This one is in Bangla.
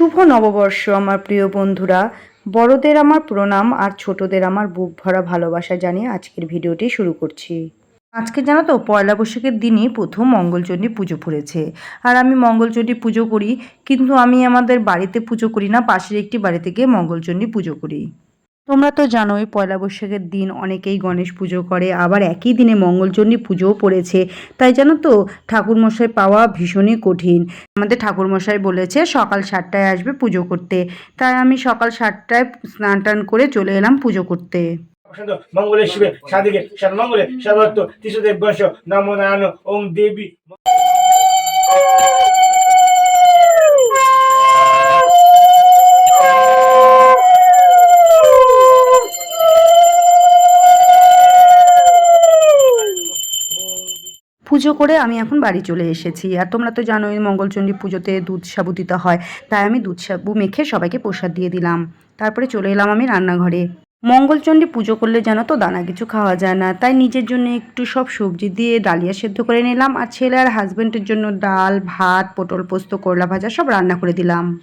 শুভ নববর্ষ, আমার প্রিয় বন্ধুরা। বড়দের আমার প্রণাম আর ছোটদের আমার বুক ভরা ভালোবাসা জানিয়ে আজকের ভিডিওটি শুরু করছি। আজকে জানো তো, পয়লা বৈশাখের দিনই প্রথম মঙ্গলচণ্ডী পুজো পড়েছে। আর আমি মঙ্গলচণ্ডী পুজো করি, কিন্তু আমি আমাদের বাড়িতে পুজো করি না, পাশের একটি বাড়ি থেকে মঙ্গলচণ্ডী পুজো করি। তোমরা তো জানোই পয়লা বৈশাখের দিন অনেকেই গণেশ পুজো করে, আবার একই দিনে মঙ্গলচণ্ডী পুজোও পড়েছে। তাই জানো তো, ঠাকুরমশাই পাওয়া ভীষণই কঠিন। আমাদের ঠাকুরমশাই বলেছে, সকাল সাতটায় আসবে পুজো করতে। তাই আমি সকাল সাতটায় স্নান টান করে চলে এলাম পুজো করতে। বসন্ত, মঙ্গলে শিবে সাদিকে সর্বমঙ্গলে, সর্বত্র তিসুদেব বর্ষ নমো ওং দেবী। পুজো করে আমি এখন বাড়ি চলে এসেছি। আর তোমরা তো জানোই মঙ্গলচণ্ডী পুজোতে দুধ সাবু দিতে হয়। তাই আমি দুধ সাবু মেখে সবাইকে প্রসাদ দিয়ে দিলাম। তারপরে চলে এলাম আমি রান্নাঘরে। মঙ্গলচণ্ডী পুজো করলে জানো তো দানা কিছু খাওয়া যায় না। তাই নিজের জন্য একটু সব সবজি দিয়ে ডালিয়া সেদ্ধ করে নিলাম। আর ছেলে আর হাজব্যান্ডের জন্য ডাল, ভাত, পটল পোস্ত, করলা ভাজা সব রান্না করে দিলাম।